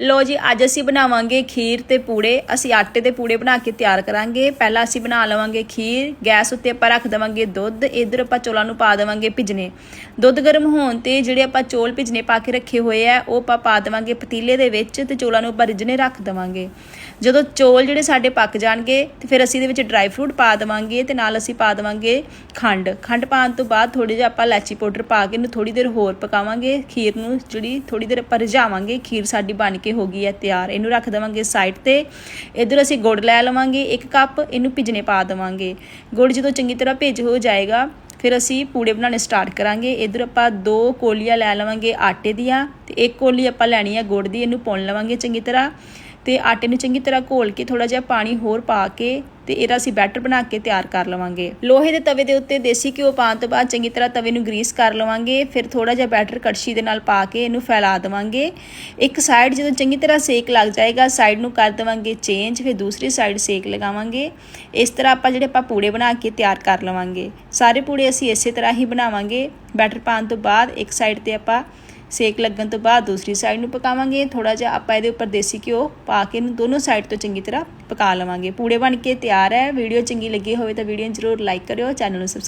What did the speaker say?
ਲੋ ਜੀ, ਅੱਜ ਅਸੀਂ ਬਣਾਵਾਂਗੇ ਖੀਰ ਤੇ ਪੂੜੇ। ਅਸੀਂ ਆਟੇ ਦੇ ਪੂੜੇ ਬਣਾ ਕੇ ਤਿਆਰ ਕਰਾਂਗੇ। ਪਹਿਲਾਂ ਅਸੀਂ ਬਣਾ ਲਵਾਂਗੇ ਖੀਰ। ਗੈਸ ਉੱਤੇ ਆਪਾਂ ਰੱਖ ਦੇਵਾਂਗੇ ਦੁੱਧ। ਇਧਰ ਆਪਾਂ ਚੋਲਾਂ ਨੂੰ ਪਾ ਦੇਵਾਂਗੇ ਭਿਜਨੇ ਦੁੱਧ ਗਰਮ ਹੋਣ ਤੇ ਜਿਹੜੇ ਆਪਾਂ ਚੋਲ ਭਿਜਨੇ ਪਾ ਕੇ ਰੱਖੇ ਹੋਏ ਆ, ਉਹ ਆਪਾਂ ਪਾ ਦੇਵਾਂਗੇ ਪਤੀਲੇ ਦੇ ਵਿੱਚ ਤੇ ਚੋਲਾਂ ਨੂੰ ਆਪਾਂ ਰਿੱਝਣੇ ਰੱਖ ਦੇਵਾਂਗੇ। ਜਦੋਂ ਚੋਲ ਜਿਹੜੇ ਸਾਡੇ ਪੱਕ ਜਾਣਗੇ, ਤੇ ਫਿਰ ਅਸੀਂ ਇਹਦੇ ਵਿੱਚ ਡਰਾਈ ਫਰੂਟ ਪਾ ਦੇਵਾਂਗੇ ਤੇ ਨਾਲ ਅਸੀਂ ਪਾ ਦੇਵਾਂਗੇ ਖੰਡ। ਖੰਡ ਪਾਉਣ ਤੋਂ ਬਾਅਦ ਥੋੜੀ ਜਿਹਾ ਆਪਾਂ ਇਲਾਚੀ ਪਾਊਡਰ ਪਾ ਕੇ ਇਹਨੂੰ ਥੋੜੀ ਦੇਰ ਹੋਰ ਪਕਾਵਾਂਗੇ। ਖੀਰ ਨੂੰ ਜਿਹੜੀ ਥੋੜੀ ਦੇਰ ਆਪਾਂ ਰਿਝਾਵਾਂਗੇ, ਖੀਰ ਸਾਡੀ ਬਣ ਕੇ ਹੋ ਗਈ ਹੈ ਤਿਆਰ। ਇਹਨੂੰ ਰੱਖ ਦੇਵਾਂਗੇ ਸਾਈਡ ਤੇ। ਇਧਰ ਅਸੀਂ ਗੁੜ ਲੈ ਲਵਾਂਗੇ ਇੱਕ ਕੱਪ। ਇਹਨੂੰ ਭਿਜਨੇ ਪਾ ਦੇਵਾਂਗੇ। ਗੁੜ ਜਦੋਂ ਚੰਗੀ ਤਰ੍ਹਾਂ ਭਿੱਜ ਹੋ ਜਾਏਗਾ, ਫਿਰ ਅਸੀਂ ਪੂੜੇ ਬਣਾਉਣੇ ਸਟਾਰਟ ਕਰਾਂਗੇ। ਇਧਰ ਆਪਾਂ ਦੋ ਕੋਲੀਆਂ ਲੈ ਲਵਾਂਗੇ ਆਟੇ ਦੀਆਂ ਤੇ ਇੱਕ ਕੋਲੀ ਆਪਾਂ ਲੈਣੀ ਹੈ ਗੁੜ ਦੀ। ਇਹਨੂੰ ਪਾਉਣ ਲਵਾਂਗੇ ਚੰਗੀ ਤਰ੍ਹਾਂ ਤੇ ਆਟੇ ਨੂੰ ਚੰਗੀ ਤਰ੍ਹਾਂ ਘੋਲ ਕੇ ਥੋੜਾ ਜਿਹਾ ਪਾਣੀ ਹੋਰ ਪਾ ਕੇ ਤੇ ਇਹਦਾ ਅਸੀਂ ਬੈਟਰ ਬਣਾ ਕੇ ਤਿਆਰ ਕਰ ਲਵਾਂਗੇ। ਲੋਹੇ ਦੇ ਤਵੇ ਦੇ ਉੱਤੇ ਦੇਸੀ ਘਿਓ ਪਾਉਣ ਤੋਂ ਬਾਅਦ ਚੰਗੀ ਤਰ੍ਹਾਂ ਤਵੇ ਨੂੰ ਗਰੀਸ ਕਰ ਲਵਾਂਗੇ। ਫਿਰ ਥੋੜਾ ਜਿਹਾ ਬੈਟਰ ਕੜਛੀ ਦੇ ਨਾਲ ਪਾ ਕੇ ਇਹਨੂੰ ਫੈਲਾ ਦੇਵਾਂਗੇ। ਇੱਕ ਸਾਈਡ ਜਦੋਂ ਚੰਗੀ ਤਰ੍ਹਾਂ ਸੇਕ ਲੱਗ ਜਾਏਗਾ, ਸਾਈਡ ਨੂੰ ਕਰ ਦੇਵਾਂਗੇ ਚੇਂਜ, ਫਿਰ ਦੂਸਰੀ ਸਾਈਡ ਸੇਕ ਲਗਾਵਾਂਗੇ। ਇਸ ਤਰ੍ਹਾਂ ਆਪਾਂ ਜਿਹੜੇ ਆਪਾਂ ਪੂੜੇ ਬਣਾ ਕੇ ਤਿਆਰ ਕਰ ਲਵਾਂਗੇ। ਸਾਰੇ ਪੂੜੇ ਅਸੀਂ ਇਸੇ ਤਰ੍ਹਾਂ ਹੀ ਬਣਾਵਾਂਗੇ। ਬੈਟਰ ਪਾਉਣ ਤੋਂ ਬਾਅਦ ਇੱਕ ਸਾਈਡ ਤੇ ਆਪਾਂ ਸੇਕ ਲੱਗਣ ਤੋਂ ਬਾਅਦ ਦੂਸਰੀ ਸਾਈਡ ਨੂੰ ਪਕਾਵਾਂਗੇ। ਥੋੜਾ ਜਿਹਾ ਆਪਾਂ ਇਹਦੇ ਉੱਪਰ ਦੇਸੀ ਘਿਓ ਪਾ ਕੇ ਇਹਨੂੰ ਦੋਨੋਂ ਸਾਈਡ ਤੋਂ ਚੰਗੀ ਤਰ੍ਹਾਂ ਪਕਾ ਲਵਾਂਗੇ। ਪੂੜੇ ਬਣ ਕੇ ਤਿਆਰ ਹੈ। ਵੀਡੀਓ ਚੰਗੀ ਲੱਗੀ ਹੋਵੇ ਤਾਂ ਵੀਡੀਓ ਨੂੰ ਜ਼ਰੂਰ ਲਾਈਕ ਕਰਿਓ। ਚੈਨਲ ਨੂੰ ਸਬਸਕ੍ਰਾਈਬ